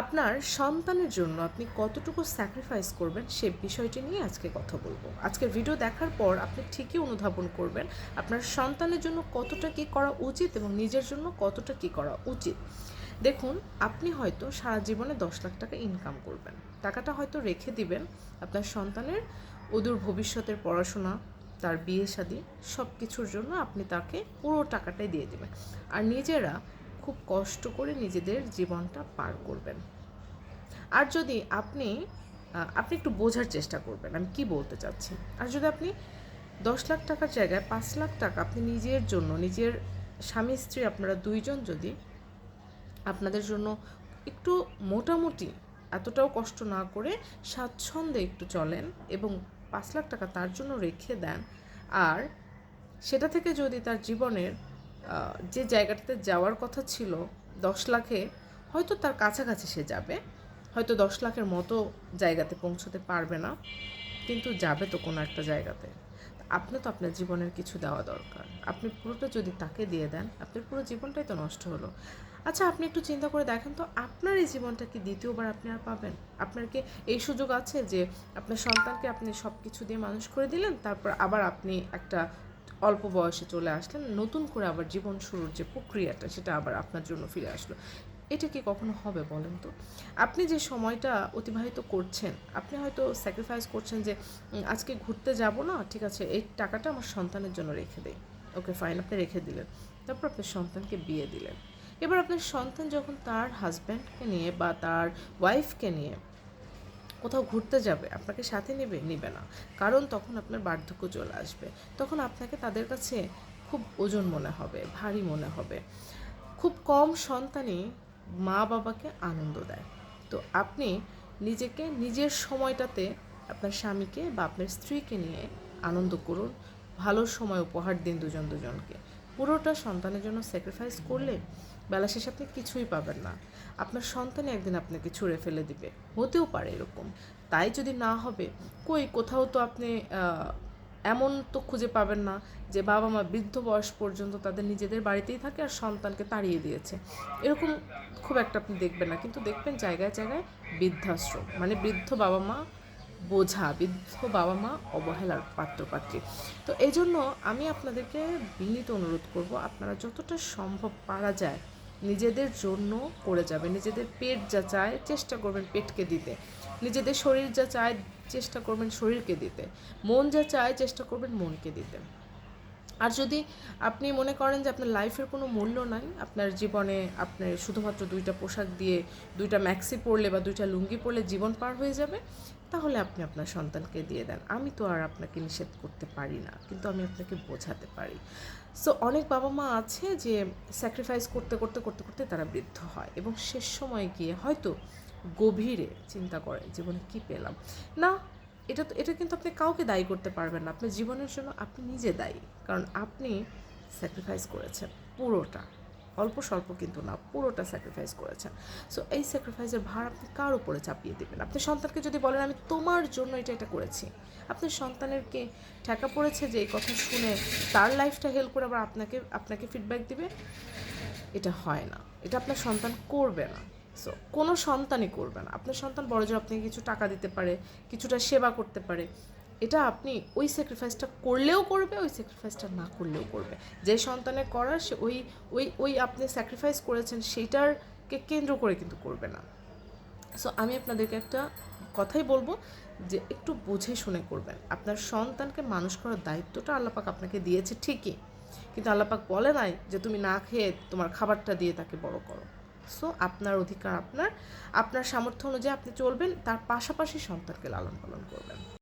আপনার সন্তানের জন্য আপনি কতটুকু স্যাক্রিফাইস করবেন সে বিষয়টি নিয়ে আজকে কথা বলব। আজকের ভিডিও দেখার পর আপনি ঠিকই অনুধাবন করবেন আপনার সন্তানের জন্য কতটা কী করা উচিত এবং নিজের জন্য কতটা কী করা উচিত। দেখুন, আপনি হয়তো সারা জীবনে দশ লাখ টাকা ইনকাম করবেন। টাকাটা হয়তো রেখে দিবেন আপনার সন্তানের অদূর ভবিষ্যতের পড়াশোনা, তার বিয়ে শাদী সব কিছুর জন্য আপনি তাকে পুরো টাকাটাই দিয়ে দেবেন। আর নিজেরা খুব কষ্ট করে নিজেদের জীবনটা পার করবেন। আর যদি আপনি আপনি একটু বোঝার চেষ্টা করবেন, আমি কি বলতে চাচ্ছি? আর যদি আপনি দশ লাখ টাকার জায়গায় পাঁচ লাখ টাকা আপনি নিজের জন্য, নিজের স্বামী, স্ত্রী, আপনারা দুইজন যদি আপনাদের জন্য একটু মোটামুটি এতটাও কষ্ট না করে স্বাচ্ছন্দ্যে একটু চলেন এবং পাঁচ লাখ টাকা তার জন্য রেখে দেন, আর সেটা থেকে যদি তার জীবনের যে জায়গাটাতে যাওয়ার কথা ছিল, দশ লাখে হয়তো তার কাছাকাছি সে যাবে। হয়তো দশ লাখের মতো জায়গাতে পৌঁছতে পারবে না, কিন্তু যাবে তো কোনো একটা জায়গাতে। আপনি তো আপনার জীবনের কিছু দেওয়া দরকার। আপনি পুরোটা যদি তাকে দিয়ে দেন, আপনার পুরো জীবনটাই তো নষ্ট হলো। আচ্ছা আপনি একটু চিন্তা করে দেখেন তো, আপনার এই জীবনটা কি দ্বিতীয়বার আপনি আর পাবেন? আপনার কি এই সুযোগ আছে যে আপনার সন্তানকে আপনি সব কিছু দিয়ে মানুষ করে দিলেন, তারপর আবার আপনি একটা অল্প বয়সে চলে আসলেন, নতুন করে আবার জীবন শুরুর যে প্রক্রিয়াটা সেটা আবার আপনার জন্য ফিরে আসলো। এটা কি কখনো হবে বলেন তো? আপনি যে সময়টা অতিবাহিত করছেন, আপনি হয়তো স্যাক্রিফাইস করছেন যে আজকে ঘুরতে যাব না, ঠিক আছে, এই টাকাটা আমার সন্তানের জন্য রেখে দেয় ওকে ফাইন আপনি রেখে দিলেন। তারপর আপনার সন্তানকে বিয়ে দিলেন। এবার আপনার সন্তান যখন তার হাজব্যান্ডকে নিয়ে বা তার ওয়াইফকে নিয়ে কোথাও ঘুরতে যাবে, আপনাকে সাথে নেবে নেবে না। কারণ তখন আপনার বার্ধক্য চলে আসবে। তখন আপনাকে তাদের কাছে খুব ওজন মনে হবে, ভারী মনে হবে। খুব কম সন্তানই মা বাবাকে আনন্দ দেয়। তো আপনি নিজেকে, নিজের সময়টাতে আপনার স্বামীকে বা আপনার স্ত্রীকে নিয়ে আনন্দ করুন। ভালো সময় উপহার দিন দুজন দুজনকে। পুরোটা সন্তানের জন্য স্যাক্রিফাইস করলে বেলা শেষে আপনি কিছুই পাবেন না। আপনার সন্তানই একদিন আপনাকে ছুঁড়ে ফেলে দিবে। হতেও পারে এরকম। তাই যদি না হবে, কই কোথাও তো আপনি এমন তো খুঁজে পাবেন না যে বাবা মা বৃদ্ধ বয়স পর্যন্ত তাদের নিজেদের বাড়িতেই থাকে আর সন্তানকে তাড়িয়ে দিয়েছে। এরকম খুব একটা আপনি দেখবেন না। কিন্তু দেখবেন জায়গায় জায়গায় বৃদ্ধাশ্রম মানে বৃদ্ধ বাবা মা বোঝা, বৃদ্ধ বাবা মা অবহেলার পাত্রপাত্রী। তো এই জন্য আমি আপনাদেরকে বিনীত অনুরোধ করব, আপনারা যতটা সম্ভব পারা যায় নিজেদের জন্য করে যাবে নিজেদের পেট যা চায় চেষ্টা করবেন পেটকে দিতে। নিজেদের শরীর যা চায় চেষ্টা করবেন শরীরকে দিতে। মন যা চায় চেষ্টা করবেন মনকে দিতে। আর যদি আপনি মনে করেন যে আপনার লাইফের কোনো মূল্য নাই, আপনার জীবনে আপনার শুধুমাত্র দুইটা পোশাক দিয়ে দুইটা ম্যাক্সি পরলে বা দুইটা লুঙ্গি পরলে জীবন পার হয়ে যাবে, তাহলে আপনি আপনার সন্তানকে দিয়ে দেন। আমি তো আর আপনাকে নিষেধ করতে পারি না, কিন্তু আমি আপনাকে বোঝাতে পারি। সো অনেক বাবা মা আছে যে স্যাক্রিফাইস করতে করতে করতে করতে তারা বৃদ্ধ হয় এবং শেষ সময় গিয়ে হয়তো গভীরে চিন্তা করে, জীবনে কি পেলাম? না এটা তো, এটা কিন্তু আপনি কাউকে দায়ী করতে পারবেন না। আপনার জীবনের জন্য আপনি নিজে দায়ী। কারণ আপনি স্যাক্রিফাইস করেছেন পুরোটা। অল্প স্বল্প কিন্তু না, পুরোটা স্যাক্রিফাইস করেছেন। সো এই স্যাক্রিফাইসের ভার আপনি কার উপরে চাপিয়ে দেবেন? আপনি সন্তানকে যদি বলেন, আমি তোমার জন্য এটা এটা করেছি। আপনি সন্তানেরকে ঠেকা পড়েছে যে, এই কথা শুনে তার লাইফটা হেল্প করে আবার আপনাকে আপনাকে ফিডব্যাক দিবে? এটা হয় না। এটা আপনার সন্তান করবে না। সো কোনো সন্তানই করবে না। আপনার সন্তান বড় জোর আপনাকে কিছু টাকা দিতে পারে, কিছুটা সেবা করতে পারে, এটা আপনি ওই স্যাক্রিফাইসটা করলেও করবে, ওই স্যাক্রিফাইসটা না করলেও করবে। যে সন্তানের করার, সে ওই ওই ওই আপনি স্যাক্রিফাইস করেছেন, সেইটারকে কেন্দ্র করে কিন্তু করবে না। সো আমি আপনাদেরকে একটা কথাই বলব যে একটু বুঝে শুনে করবেন। আপনার সন্তানকে মানুষ করার দায়িত্বটা আল্লাপাক আপনাকে দিয়েছে ঠিকই। কিন্তু আল্লাপাক বলে নাই যে তুমি না খেয়ে তোমার খাবারটা দিয়ে তাকে বড় করো। সো আপনার অধিকার আপনার আপনার সামর্থ্য অনুযায়ী আপনি চলবেন, তার পাশাপাশি সন্তানকে লালন পালন করবেন।